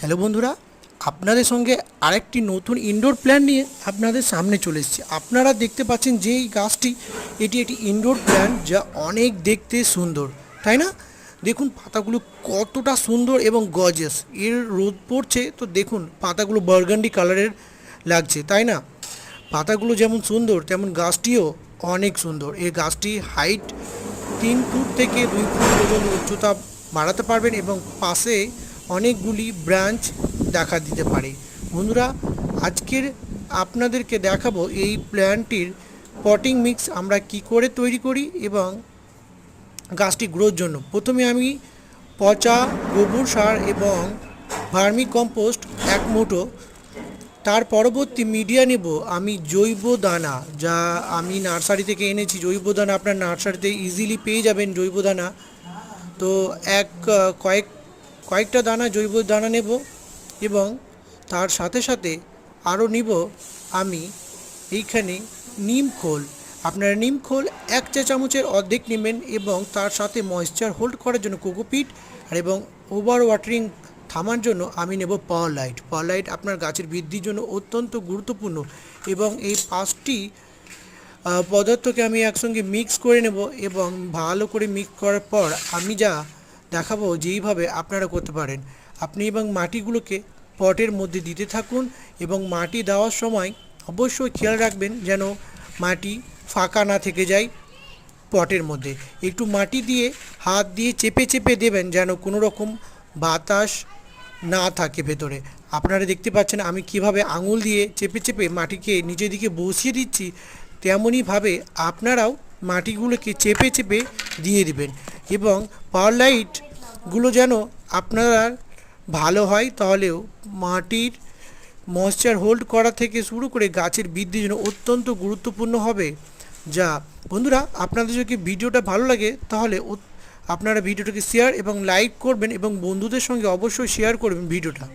Hello বন্ধুরা, আপনাদের সঙ্গে আরেকটি নতুন ইনডোর প্ল্যান নিয়ে আপনাদের সামনে চলে এসেছি। আপনারা দেখতে পাচ্ছেন যে এই গাছটি, এটি একটি ইনডোর প্ল্যান যা অনেক দেখতে সুন্দর, তাই না? দেখুন, পাতাগুলো কতটা সুন্দর এবং গজেস এর রোদ পড়ছে, তো দেখুন, পাতাগুলো বার্গান্ডি কালারের লাগছে, তাই না? পাতাগুলো যেমন সুন্দর, তেমন গাছটিও অনেক সুন্দর। এই গাছটি হাইট তিন ফুট থেকে দুই ফুট পর্যন্ত উচ্চতা বাড়াতে পারবেন এবং পাশে অনেকগুলি ব্রাঞ্চ দেখা দিতে পারে। বন্ধুরা, আজকের আপনাদেরকে দেখাবো এই প্ল্যান্টটির পটিং মিক্স আমরা কি করে তৈরি করি এবং গাছটি গ্রোর জন্য। প্রথমে আমি পচা গোবর সার এবং ভার্মি কম্পোস্ট এক মুঠো, তার পরবর্তী মিডিয়া নেব আমি জৈব দানা, যা আমি নার্সারি থেকে এনেছি। জৈব দানা আপনার নার্সারিতে ইজিলি পেয়ে যাবেন জৈব দানা। তো এক, কয়েক কয়েকটা দানা, জৈব দানা নেব এবং তার সাথে সাথে আরও নিব আমি এইখানে নিম খোল। আপনারা নিম খোল এক চা চামচের অর্ধেক নেবেন এবং তার সাথে ময়েশ্চার হোল্ড করার জন্য কোকোপিট আর এবং ওভার ওয়াটারিং থামার জন্য আমি নেব পাওয়ার লাইট পাওয়ার লাইট আপনার গাছের বৃদ্ধির জন্য অত্যন্ত গুরুত্বপূর্ণ এবং এই পাঁচটি পদার্থকে আমি একসঙ্গে মিক্স করে নেব এবং ভালো করে মিক্স করার পর আমি যা দেখাবো যেইভাবে আপনারা করতে পারেন। আপনি এবং মাটিগুলোকে পটের মধ্যে দিতে থাকুন এবং মাটি দেওয়ার সময় অবশ্যই খেয়াল রাখবেন যেন মাটি ফাঁকা না থেকে যায় পটের মধ্যে। একটু মাটি দিয়ে হাত দিয়ে চেপে চেপে দেবেন যেন কোনো রকম বাতাস না থাকে ভেতরে। আপনারা দেখতে পাচ্ছেন আমি কীভাবে আঙুল দিয়ে চেপে চেপে মাটিকে নিজের দিকে বসিয়ে দিচ্ছি, তেমনইভাবে আপনারাও মাটিগুলোকে চেপে চেপে দিয়ে দিবেন। এবং পাওয়ার লাইটগুলো যেন আপনারা ভালো হয়, তাহলেও মাটির ময়েশ্চার হোল্ড করা থেকে শুরু করে গাছের বৃদ্ধির জন্য অত্যন্ত গুরুত্বপূর্ণ হবে। যা, বন্ধুরা, আপনাদের যদি ভিডিওটা ভালো লাগে, তাহলে আপনারা ভিডিওটাকে শেয়ার এবং লাইক করবেন এবং বন্ধুদের সঙ্গে অবশ্যই শেয়ার করবেন ভিডিওটা।